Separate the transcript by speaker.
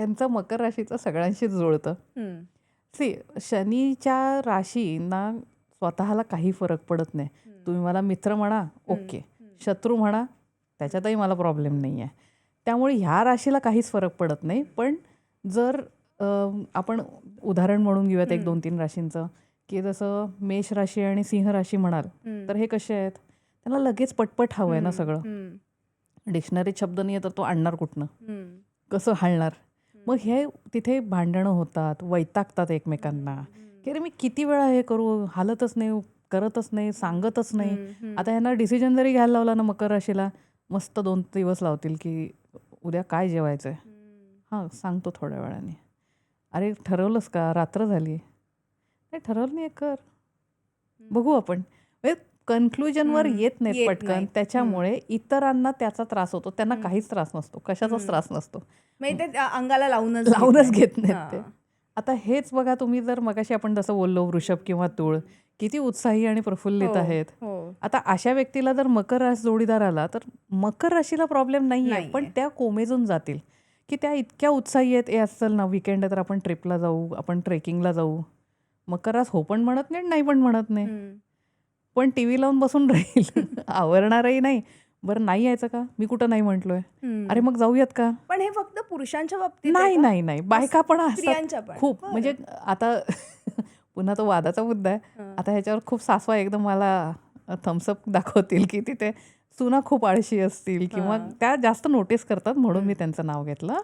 Speaker 1: यांचं मकर राशीचं सगळ्यांशीच जुळतं. सी शनीच्या राशींना स्वतःला काही फरक पडत नाही. तुम्ही मला मित्र म्हणा ओके. शत्रू म्हणा त्याच्यातही मला प्रॉब्लेम नाही आहे त्यामुळे ह्या राशीला काहीच फरक पडत नाही. पण जर आपण उदाहरण म्हणून घेऊयात एक. दोन तीन राशींचं की जसं मेष राशी आणि सिंह राशी म्हणाल. तर हे कसे आहेत? त्यांना लगेच पटपट हवं आहे ना. सगळं. डिक्शनरीत शब्द नाही तर तो आणणार कुठनं. कसं हालणार? मग हे तिथे भांडणं होतात वैतागतात एकमेकांना
Speaker 2: हम्म.
Speaker 1: की अरे मी किती वेळा हे करू हालतच नाही करतच नाही सांगतच नाही
Speaker 2: हम्म. हम्म.
Speaker 1: आता ह्यांना डिसिजन जरी घ्यायला लावला ना मकर राशीला मस्त दोन दिवस लावतील की उद्या काय जेवायचं आहे
Speaker 2: हम्म.
Speaker 1: हां सांगतो थोड्या वेळाने अरे ठरवलंस का रात्र झाली नाही ठरवलं नाही कर बघू आपण म्हणजे कन्क्लुजनवर. येत नाहीत पटकन. त्याच्यामुळे इतरांना त्याचा त्रास होतो त्यांना. काहीच त्रास नसतो कशाचाच. त्रास नसतो
Speaker 2: म्हणजे ते त्या अंगाला लावूनच घेत
Speaker 1: लावूनच. घेत नाहीत
Speaker 2: हां.
Speaker 1: ते आता हेच बघा तुम्ही जर मगाशी आपण जसं बोललो वृषभ किंवा तूळ किती उत्साही आणि प्रफुल्लित
Speaker 2: हो,
Speaker 1: आहेत
Speaker 2: हो.
Speaker 1: आता अशा व्यक्तीला जर मकर रास जोडीदार आला तर मकर राशीला प्रॉब्लेम नाही आहे
Speaker 2: नाहीये.
Speaker 1: पण त्या कोमेजून जातील की त्या इतक्या उत्साही आहेत ए असेल ना विकेंड आहे तर आपण ट्रिपला जाऊ आपण ट्रेकिंगला जाऊ मकर रास हो पण म्हणत नाही नाही पण म्हणत नाही. पण टी व्ही लावून बसून राहील. आवरणारही नाही. बरं नाही यायचं का? मी कुठं नाही म्हटलोय. अरे मग जाऊयात का?
Speaker 2: पण हे फक्त पुरुषांच्या बाबतीत
Speaker 1: नाही? नाही नाही. बायका पण खूप. म्हणजे आता पुन्हा तो वादाचा मुद्दा आहे. आता ह्याच्यावर खूप सासवा एकदम मला थम्सअप दाखवतील की तिथे सुना खूप आळशी असतील किंवा. त्या जास्त नोटीस करतात म्हणून मी त्यांचं नाव घेतलं.